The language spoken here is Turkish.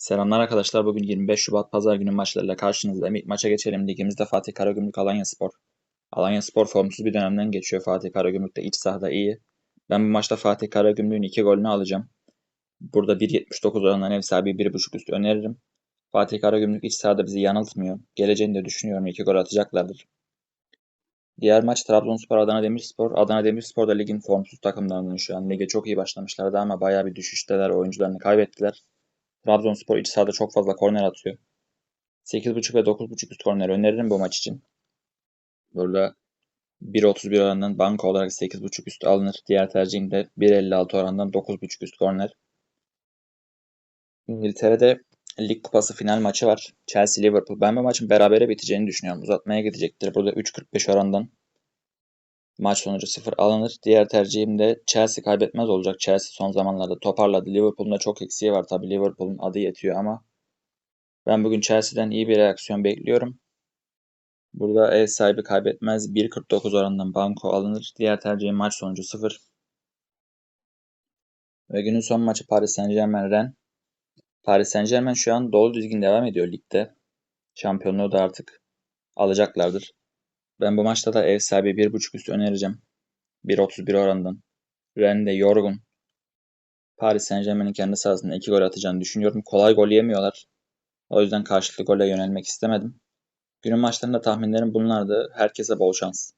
Selamlar arkadaşlar. Bugün 25 Şubat Pazar günü maçlarıyla karşınızdayım. İlk maça geçelim. Ligimizde Fatih Karagümrük Alanya Spor. Alanya Spor formsuz bir dönemden geçiyor. Fatih Karagümrük de iç sahada iyi. Ben bu maçta Fatih Karagümrük'ün 2 golünü alacağım. Burada 1.79 oranından ev sahibi 1.5 üstü öneririm. Fatih Karagümrük iç sahada bizi yanıltmıyor. Geleceğini de düşünüyorum. 2 gol atacaklardır. Diğer maç Trabzonspor Adana Demirspor. Adana Demirspor da ligin formsuz takımlarından şu an. Lige çok iyi başlamışlardı ama bayağı bir düşüşteler. Oyuncularını kaybettiler. Trabzonspor iç sahada çok fazla korner atıyor. 8.5 ve 9.5 üst korner öneririm bu maç için. Burada 1.31 oranından banka olarak 8.5 üst alınır. Diğer tercihim de 1.56 oranından 9.5 üst korner. İngiltere'de Lig Kupası final maçı var. Chelsea-Liverpool. Ben bu maçın berabere biteceğini düşünüyorum. Uzatmaya gidecektir. Burada 3.45 orandan maç sonucu 0 alınır. Diğer tercihim de Chelsea kaybetmez olacak. Chelsea son zamanlarda toparladı. Liverpool'un da çok eksiği var tabii. Liverpool'un adı yetiyor ama ben bugün Chelsea'den iyi bir reaksiyon bekliyorum. Burada ev sahibi kaybetmez. 1.49 oranından banko alınır. Diğer tercihim maç sonucu 0. Ve günün son maçı Paris Saint Germain Rennes. Paris Saint Germain şu an dolu düzgün devam ediyor ligde. Şampiyonluğu da artık alacaklardır. Ben bu maçta da ev sahibi 1.5 üstü önereceğim. 1.31 orandan. Rennes de yorgun. Paris Saint Germain'in kendi sahasında 2 gol atacağını düşünüyorum. Kolay gol yemiyorlar. O yüzden karşılıklı gole yönelmek istemedim. Günün maçlarında tahminlerim bunlardı. Herkese bol şans.